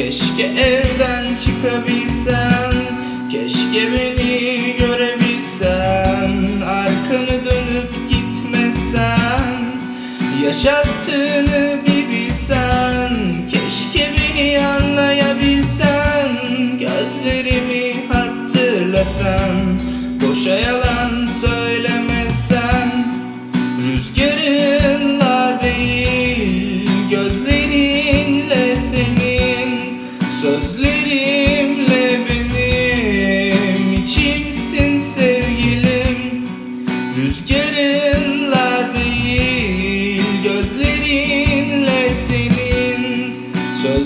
Keşke evden çıkabilsen Keşke beni görebilsen Arkanı dönüp gitmesen Yaşattığını bir bilsen Keşke beni anlayabilsen Gözlerimi hatırlasan Boşa yalan söylemesen Rüzgarınla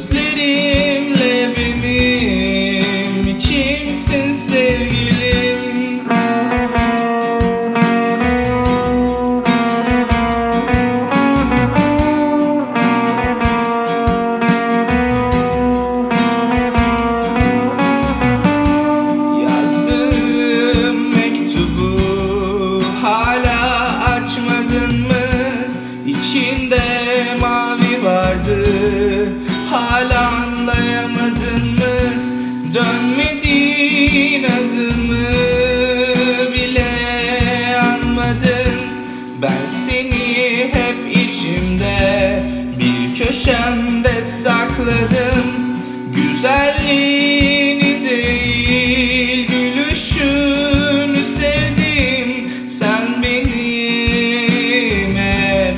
Sözlerimle benim içimsin sevgilim Dönmedin adımı bile anmadın. Ben seni hep içimde bir köşemde sakladım. Güzelliğini değil gülüşünü sevdim. Sen benim hep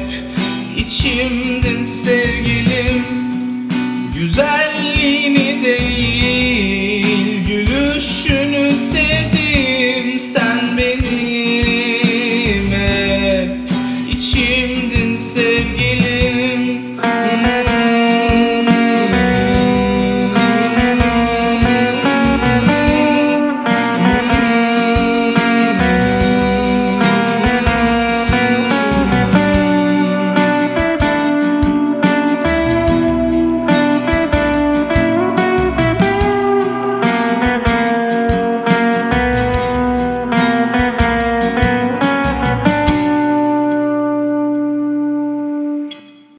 içimdin sevgilim